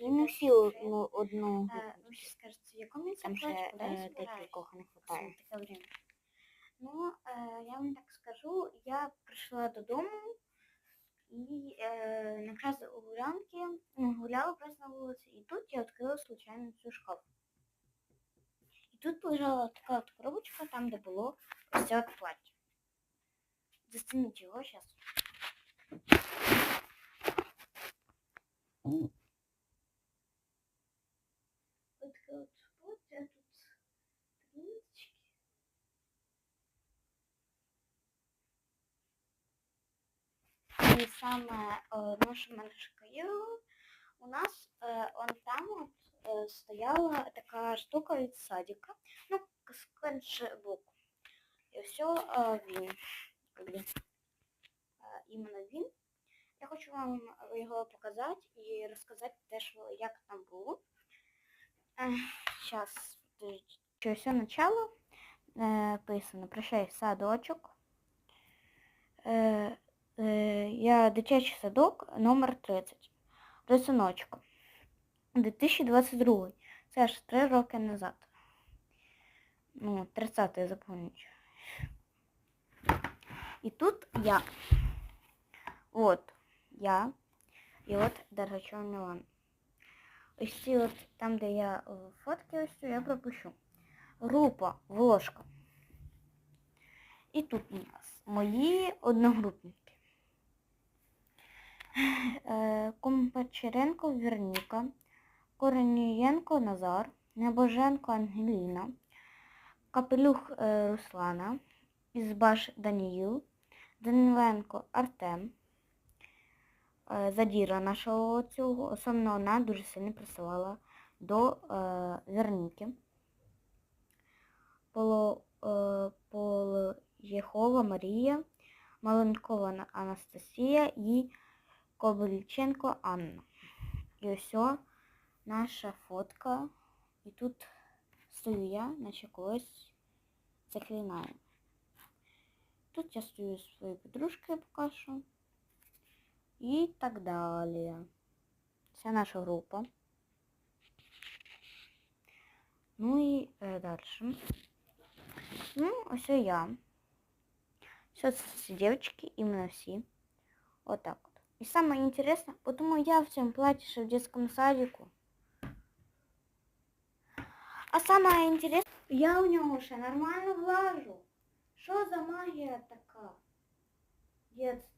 не всі одну, одну Е. Скажете, в якому Там ще я е, декількох не вистачає. Ну, е, я вам так скажу, я прийшла додому і е, якраз у гулянки ну, гуляла просто на вулиці, і тут я відкрила случайно цю шкаф. І тут лежала така от коробочка, там, де було ось це от плаття. Застегніть його зараз. От таке от плаття, тут тринички. І саме е, наша меншка у нас е, он там от, е, стояла така штука від садика, ну, сквенчбук. І все е, він. якби, Е, іменно він. Я хочу вам його показати і розказати теж, як там було. Зараз, що все начало писано. Прощай, садочок. Е, е, я дитячий садок номер 30. Рисуночку. 2022. Це аж 3 роки назад. Ну, 30 я запомню. І тут я. От я. І от Дергачов Мілан. Ось ці от там, де я е, фотки ось цю, я пропущу. Група Волошка. І тут у нас мої одногрупники. Е, Компачеренко Верніка, Корнієнко Назар, Небоженко Ангеліна, Капелюх е, Руслана, Ізбаш Даніїл, Даниленко Артем, е, Задіра нашого цього, особливо вона дуже сильно присилала до Верніки. Поло, Полєхова Марія, Маленкова Анастасія і Кобильченко Анна. І ось о наша фотка. І тут стою я, наче когось заклинаю. Тут я стою зі своєю подружкою поки що. І так далі. Це наша група. Ну і е, далі. Ну, ось і я. Все це всі дівчатки, іменно всі. Вот так вот. и самое интересное, потому я в цьому платье в детском садику. А самое интересное, я у нього ще нормально влажу. Що за магія така? Детства.